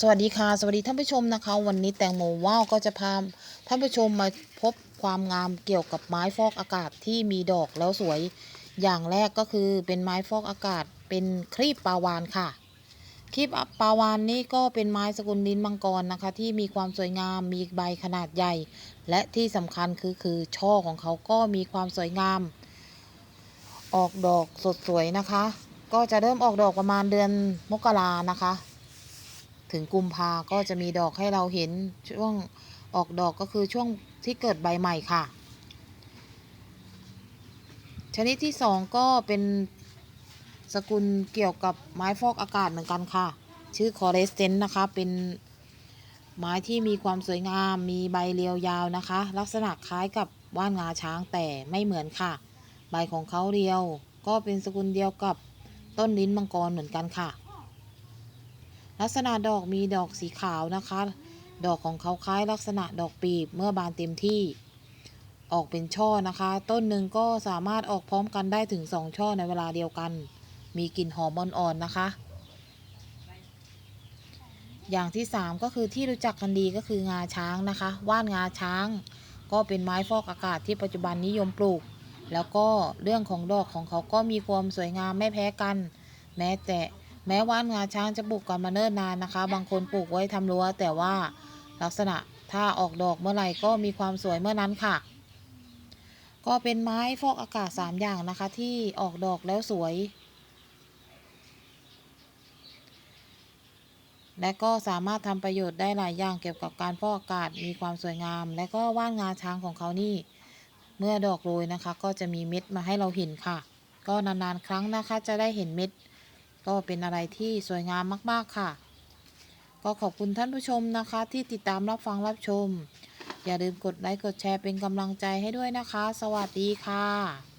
สวัสดีค่ะ สวัสดีท่านผู้ชมนะคะ วันนี้แตงโมว้าวก็จะพาท่านผู้ชมมาพบความงามเกี่ยวกับไม้ฟอกอากาศที่มีดอกแล้วสวย อย่างแรกก็คือเป็นไม้ฟอกอากาศเป็นครีบปาวานค่ะครีบปาวานนี่ก็เป็นไม้สกุลดินมังกรนะคะ ที่มีความสวยงามมีใบขนาดใหญ่ และที่สำคัญคือคือช่อของเขาก็มีความสวยงาม ออกดอกสดสวยนะคะ ก็จะเริ่มออกดอกประมาณเดือนมกรานะคะ ถึงกุมภาก็จะมีดอกให้เราเห็นช่วงออกดอกก็คือช่วงที่เกิดใบใหม่ค่ะ ชนิดที่สองก็เป็นสกุลเกี่ยวกับไม้ฟอกอากาศเหมือนกันค่ะ ชื่อคอเรสเซนต์นะคะ เป็นไม้ที่มีความสวยงาม มีใบเรียวยาวนะคะ ลักษณะคล้ายกับว่านงาช้างแต่ไม่เหมือนค่ะ ใบของเขาเรียว ก็เป็นสกุลเดียวกับต้นลิ้นมังกรเหมือนกันค่ะ ลักษณะดอกมีดอกสีขาวนะคะ ดอกของเขาคล้ายลักษณะดอกปีบเมื่อบานเต็มที่ ออกเป็นช่อนะคะ ต้นหนึ่งก็สามารถออกพร้อมกันได้ถึงสองช่อในเวลาเดียวกัน มีกลิ่นหอมอ่อนๆนะคะ อย่างที่สามก็คือที่รู้จักกันดีก็คืองาช้างนะคะ ว่านงาช้าง ก็เป็นไม้ฟอกอากาศที่ปัจจุบันนิยมปลูก แล้วก็เรื่องของดอกของเขาก็มีความสวยงามไม่แพ้กัน แม้แต่ แม้ว่านงาช้างจะปลูกกันมาเนิ่นนานนะคะ บางคนปลูกไว้ทำรั้ว แต่ว่าลักษณะถ้าออกดอกเมื่อไหร่ก็มีความสวยเมื่อนั้นค่ะ ก็เป็นไม้ฟอกอากาศ 3 อย่างนะคะ ที่ออกดอกแล้วสวย และก็สามารถทำประโยชน์ได้หลายอย่างเกี่ยวกับการฟอกอากาศมีความสวยงาม และก็ว่านงาช้างของเขานี่ เมื่อดอกโรยนะคะ ก็จะมีเม็ดมาให้เราเห็นค่ะ ก็นานๆครั้งนะคะจะได้เห็นเม็ด ก็เป็นอะไรที่สวยงามมาก ๆ ค่ะ ก็ขอบคุณท่านผู้ชมนะคะ ที่ติดตามรับฟังรับชม อย่าลืมกดไลค์กดแชร์เป็นกำลังใจให้ด้วยนะคะ สวัสดีค่ะ